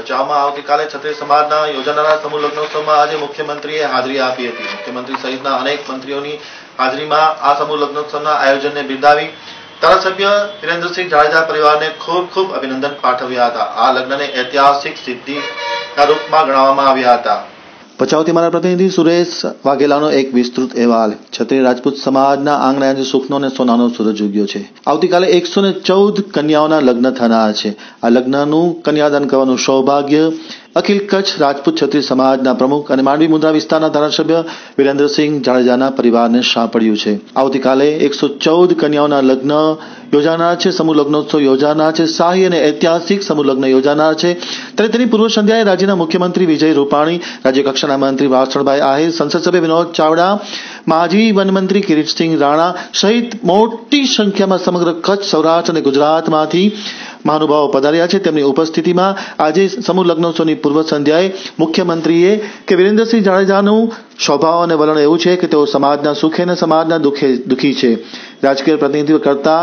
ભચાઉમાં આવતીકાલે ક્ષત્રિય સમાજના યોજાનારા સમૂહ લગ્નોત્સવમાં આજે મુખ્યમંત્રીએ હાજરી આપી હતી. મુખ્યમંત્રી સહિતના અનેક મંત્રીઓની હાજરીમાં આ સમૂહ લગ્નોત્સવના આયોજનને બિરદાવી ધારાસભ્ય વિરેન્દ્રસિંહ જાડેજા પરિવારને ખૂબ ખૂબ અભિનંદન પાઠવ્યા હતા. આ લગ્નને ઐતિહાસિક સિદ્ધિના રૂપમાં ગણાવવામાં આવ્યા હતા. ભચાઉથી મારા પ્રતિનિધિ સુરેશ વાઘેલાનો એક વિસ્તૃત અહેવાલ. છત્રી રાજપૂત સમાજના આંગણે આજે સુખનો અને સોનાનો સૂરજ ઉગ્યો છે. આવતીકાલે એકસો ચૌદ કન્યાઓના લગ્ન થનાર છે. આ લગ્નનું કન્યાદાન કરવાનું સૌભાગ્ય અખિલ કચ્છ રાજપૂત ક્ષત્રિય સમાજના પ્રમુખ અને માંડવી મુદ્રા વિસ્તારના ધારાસભ્ય વિરેન્દ્રસિંહ જાડેજાના પરિવારને સાંપડ્યું છે. આવતીકાલે એકસો ચૌદ કન્યાઓના લગ્ન યોજાનાર છે. સમૂહ લગ્નોત્સવ યોજાનાર છે. શાહી અને ઐતિહાસિક સમૂહ લગ્ન યોજાનાર છે. ત્યારે તેની પૂર્વ સંધ્યાએ રાજ્યના મુખ્યમંત્રી વિજય રૂપાણી, રાજ્ય કક્ષાના મંત્રી વાસણભાઈ આહિર, સંસદ સભ્ય વિનોદ ચાવડા, માજી વનમંત્રી કિરીટસિંહ રાણા સહિત મોટી સંખ્યામાં સમગ્ર કચ્છ, સૌરાષ્ટ્ર અને ગુજરાતમાંથી મહાનુભાવો પધાર્યા છે. તેમની ઉપસ્થિતિમાં આજે સમૂહ લગ્નોત્સવની પૂર્વ સંધ્યાએ મુખ્યમંત્રીએ કે વિરેન્દ્રસિંહ જાડેજાનું સ્વભાવ અને વલણ એવું છે કે તેઓ સમાજના સુખે અને સમાજના દુઃખે દુઃખી છે. રાજકીય પ્રતિનિધિત્વ કરતા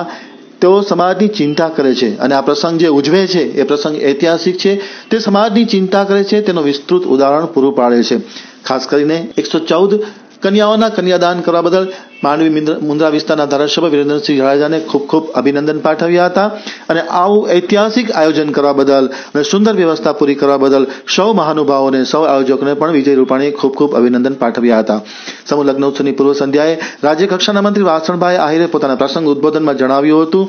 તેઓ સમાજની ચિંતા કરે છે અને આ પ્રસંગ જે ઉજવે છે, એ પ્રસંગ ઐતિહાસિક છે. તે સમાજની ચિંતા કરે છે, તેનું વિસ્તૃત ઉદાહરણ પૂરું પાડે છે. ખાસ કરીને એકસો ચૌદ કન્યાઓના કન્યાદાન કરવા બદલ માંડવી મુન્દ્રા વિસ્તારના ધારાસભ્ય વિરેન્દ્રસિંહ જાડેજાને ખૂબ ખૂબ અભિનંદન પાઠવ્યા હતા અને આવું ઐતિહાસિક આયોજન કરવા બદલ અને સુંદર વ્યવસ્થા પૂરી કરવા બદલ સૌ મહાનુભાવોને, સૌ આયોજકોને પણ વિજય રૂપાણીએ ખૂબ ખૂબ અભિનંદન પાઠવ્યા હતા. સમૂહ લગ્નોત્સવની પૂર્વ સંધ્યાએ રાજ્ય કક્ષાના મંત્રી વાસણભાઈ આહિરે પોતાના પ્રસંગ ઉદબોધનમાં જણાવ્યું હતું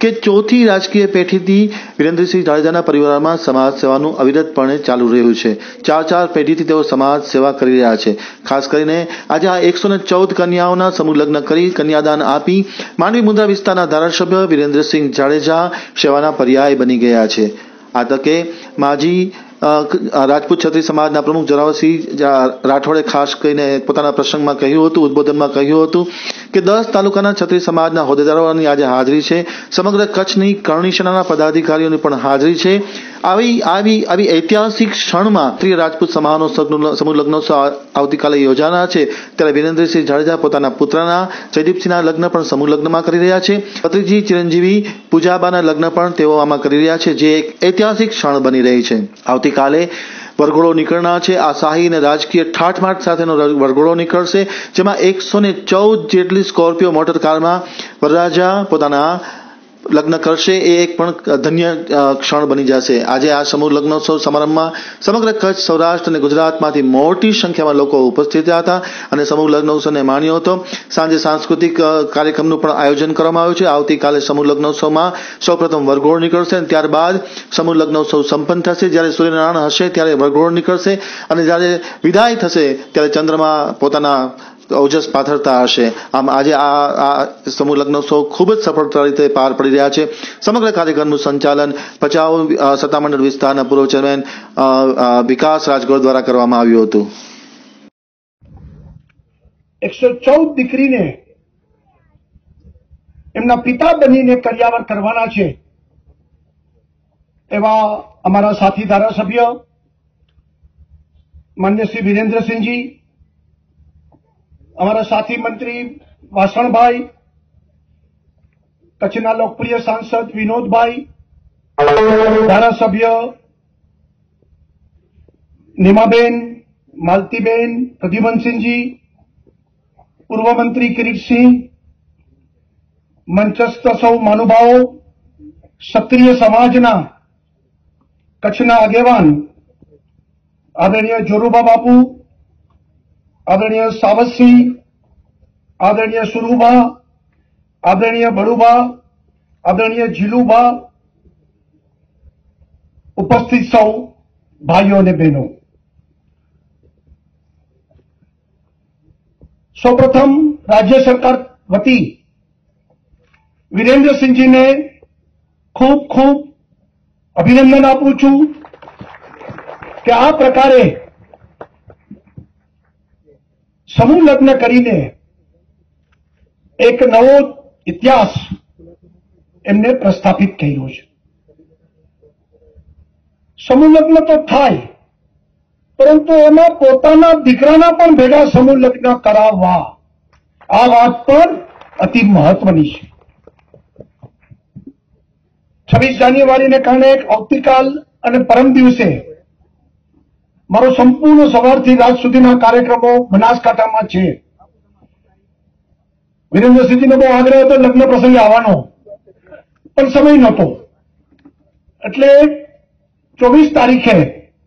કે ચોથી રાજકીય પેઢીથી વિરેન્દ્રસિંહ જાડેજાના પરિવારમાં સમાજ સેવાનું અવિરતપણે ચાલુ રહ્યું છે. ચાર ચાર પેઢીથી તેઓ સમાજ સેવા કરી રહ્યા છે. ખાસ કરીને આજે આ એકસો ચૌદ કન્યાઓના સમૂહ લગ્ન કરી કન્યાદાન આપી માંડવી મુદ્રા વિસ્તારના ધારાસભ્ય વિરેન્દ્રસિંહ જાડેજા સેવાના પર્યાય બની ગયા છે. આ તકે માજી રાજપૂત ક્ષત્રિય સમાજના પ્રમુખ જરાવસિંહ રાઠોડે ખાસ કરીને પોતાના પ્રસંગમાં કહ્યું હતું, ઉદબોધનમાં કહ્યું હતું કે દસ તાલુકાના ક્ષત્રિય સમાજના હોદ્દેદારોની આજે હાજરી છે. સમગ્ર કચ્છની કરણી સેનાના પદાધિકારીઓની પણ હાજરી છે. આવી આવી આવી ઐતિહાસિક ક્ષણમાં ત્રિ રાજપૂત સમાહનો સમૂહ લગ્નોત્સવ આવતીકાલે યોજાના છે. ત્યારે વિરેન્દ્રસિંહ જાડેજા પોતાના પુત્રના, જયદીપસિંહના લગ્ન પણ સમૂહ લગ્નમાં કરી રહ્યા છે. ભત્રીજી ચિરંજીવી પૂજાબાના લગ્ન પણ તેઓ આમાં કરી રહ્યા છે, જે એક ઐતિહાસિક ક્ષણ બની રહી છે. આવતીકાલે વરઘોડો નીકળનાર છે. આ શાહી અને રાજકીય ઠાઠમાઠ સાથેનો વરઘોડો નીકળશે, જેમાં એકસો ને ચૌદ જેટલી સ્કોર્પિયો મોટર કારમાં વરરાજા પોતાના લગ્ન કરશે એ એક પણ ધન્ય ક્ષણ બની જશે. આજે આ સમૂહ લગ્નોત્સવ સમારંભમાં સમગ્ર કચ્છ, સૌરાષ્ટ્ર અને ગુજરાતમાંથી મોટી સંખ્યામાં લોકો ઉપસ્થિત હતા અને સમૂહ લગ્નોત્સવને માણ્યો હતો. સાંજે સાંસ્કૃતિક કાર્યક્રમનું પણ આયોજન કરવામાં આવ્યું છે. આવતીકાલે સમૂહ લગ્નોત્સવમાં સૌપ્રથમ વરઘોડ નીકળશે અને ત્યારબાદ સમૂહ લગ્નોત્સવ સંપન્ન થશે. જ્યારે સૂર્યનારાયણ હશે, ત્યારે વરઘોડ નીકળશે અને જ્યારે વિદાય થશે, ત્યારે ચંદ્રમા પોતાના ઓજસ પાથરતા હશે. આમ આજે આ આ સમૂહ લગ્નોત્સવ ખૂબ જ સફળતા રીતે પાર પડી રહ્યા છે. સમગ્ર કાર્યક્રમનું સંચાલન ભચાઉ સત્તામંડળ વિસ્તારના પૂર્વ ચેરમેન વિકાસ રાજગોર દ્વારા કરવામાં આવ્યું હતું. એકસો ચૌદ દીકરીને એમના પિતા બનીને કર્યાવર કરવાના છે. એવા અમારા સાથી ધારાસભ્ય, માન્ય શ્રી વિરેન્દ્રસિંહજી અમારા સાથી મંત્રી વાસણભાઈ, કચ્છના લોકપ્રિય સાંસદ વિનોદભાઈ, ધારાસભ્ય નિમાબેન, માલતીબેન, પ્રદ્યુમનસિંહજી પૂર્વ મંત્રી કિરીટસિંહ, મંચસ્થ સૌ મહાનુભાવો, ક્ષત્રિય સમાજના કચ્છના આગેવાન આદરણીય જોરુબા બાપુ આદરણીય સાવતસિંહ આદરણીય સુરુભા, આદરણીય બડુબા આદરણીય જીલુભા ઉપસ્થિત સૌ ભાઈઓ અને બહેનો. સૌપ્રથમ રાજ્ય સરકાર વતી વિરેન્દ્રસિંહજીને ખૂબ ખૂબ અભિનંદન આપું છું કે આ પ્રકારે સમૂહ લગ્ન કરીને એક નવો ઇતિહાસ એમને પ્રસ્થાપિત કર્યો છે. સમૂહ લગ્ન તો થાય, પરંતુ એમાં પોતાના દીકરાના પણ ભેગા સમૂહ લગ્ન કરાવવા આ વાત પણ અતિ મહત્વની છે. છવ્વીસ જાન્યુઆરીને કારણે આવતીકાલ અને પરમ દિવસે મારો સંપૂર્ણ સવારથી રાત સુધીના કાર્યક્રમો બનાસકાંઠામાં છે. વિરેન્દ્રસિંહજીનો બહુ આગ્રહ હતો લગ્ન પ્રસંગે આવવાનો. પણ સમય નહોતો. એટલે ચોવીસ તારીખે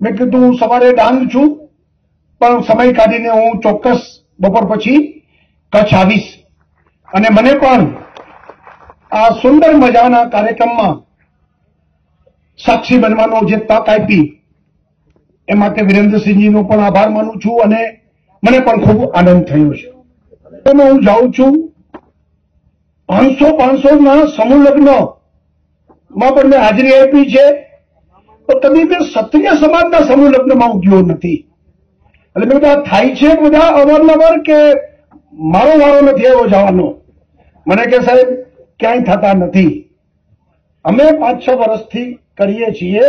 મેં કીધું હું સવારે ડાંગ છું, પણ સમય કાઢીને હું ચોક્કસ બપોર પછી કચ્છ આવીશ. અને મને પણ આ સુંદર મજાના કાર્યક્રમમાં સાક્ષી બનવાનો જે તક આપી એ માટે વિરેન્દ્રસિંહજીનો પણ આભાર માનું છું અને મને પણ ખૂબ આનંદ થયો છે. હું જાઉં છું પાંચસો પાંચસો ના સમૂહ લગ્નમાં પણ મેં હાજરી આપી છે. તો તમે મેં ક્ષત્રિય સમાજના સમૂહ લગ્નમાં હું નથી. એટલે મેં બધા થાય છે બધા અવારનવાર કે મારો વારો નથી આવ્યો જવાનો? મને કે સાહેબ, ક્યાંય થતા નથી. અમે પાંચ છ વર્ષથી કરીએ છીએ.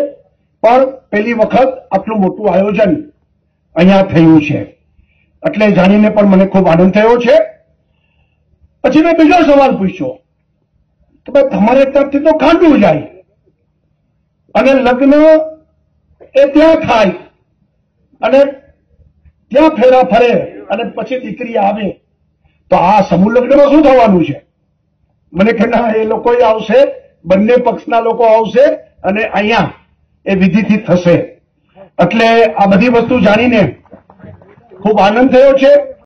પણ પહેલી વખત આટલું મોટું આયોજન અહીંયા થયું છે. એટલે જાણીને પણ મને ખૂબ આનંદ થયો છે. પછી મેં બીજો સવાલ પૂછ્યો. કે ભાઈ, તમારે ત્યાંથી તો કાંડું જાય. અને લગ્ન એ ત્યાં થાય. અને ત્યાં ફેરા ફરે અને પછી દીકરી આવે. તો આ સમૂહ લગ્નમાં શું થવાનું છે? મને કે ના, એ લોકો આવશે, બંને પક્ષના લોકો આવશે અને અહીંયા એ વિધિથી થશે. એટલે આ બધી વસ્તુ જાણીને ખૂબ આનંદ થયો છે.